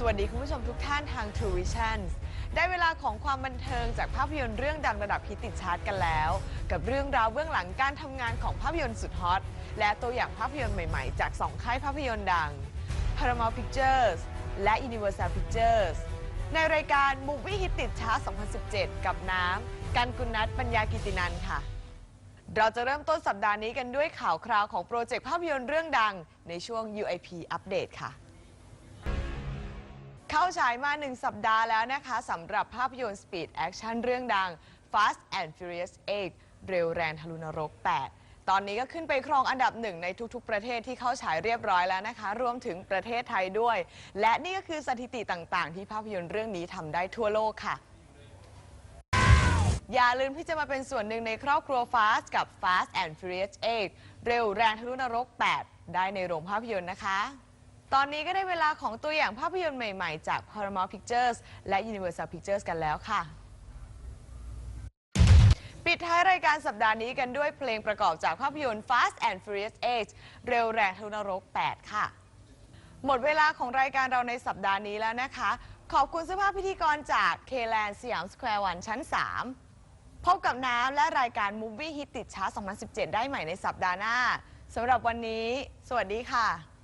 สวัสดีคุณผู้ชมทุกท่านทาง True Vision ได้เวลาของความบันเทิงจากภาพยนตร์เรื่องดังระดับฮิตติดชาร์ตกันแล้ว กับเรื่องราวเบื้องหลังการทำงานของภาพยนตร์สุดฮอต และตัวอย่างภาพยนตร์ใหม่ๆ จาก 2 ค่ายภาพยนตร์ดัง Paramount Pictures และ Universal Pictures ในรายการ Movie Hit ติดชาร์ต2017 กับน้ำกันกุณนัทปัญญากิตินันค่ะเราจะเริ่มต้นสัปดาห์นี้กันด้วยข่าวคราวของโปรเจกต์ภาพยนตร์เรื่องดังในช่วง UIP อัปเดตค่ะ ฉายมาหนึ่งสัปดาห์แล้วนะคะสำหรับภาพยนตร์ Speed Action เรื่องดัง Fast and Furious 8 เร็วแรงทะลุนรก 8 ตอนนี้ก็ขึ้นไปครองอันดับหนึ่งในทุกๆ ประเทศที่เข้าฉายเรียบร้อยแล้วนะคะ รวมถึงประเทศไทยด้วย และนี่ก็คือสถิติต่างๆ ที่ภาพยนตร์เรื่องนี้ทำได้ทั่วโลกค่ะ อย่าลืมที่จะมาเป็นส่วนหนึ่งในครอบครัว Fast กับ Fast and Furious 8 เร็วแรงทะลุนรก 8 ได้ในโรงภาพยนตร์นะคะ ตอนนี้ก็ได้เวลาของตัวอย่างภาพยนตร์ใหม่ ๆ จาก Paramount Pictures และ Universal Pictures กันแล้วค่ะ ปิดท้ายรายการสัปดาห์นี้กันด้วยเพลงประกอบจากภาพยนตร์ Fast and Furious 8 เร็วแรงทะลุนรก 8 ค่ะ หมดเวลาของรายการเราในสัปดาห์นี้แล้วนะคะ ขอบคุณเสื้อผ้าพิธีกรจาก K-Land สยามสแควร์วันชั้น 3 พบกับน้ำและรายการ Movie Hit ติดชาร์ต2017 ได้ใหม่ในสัปดาห์หน้าสำหรับวันนี้ สวัสดีค่ะ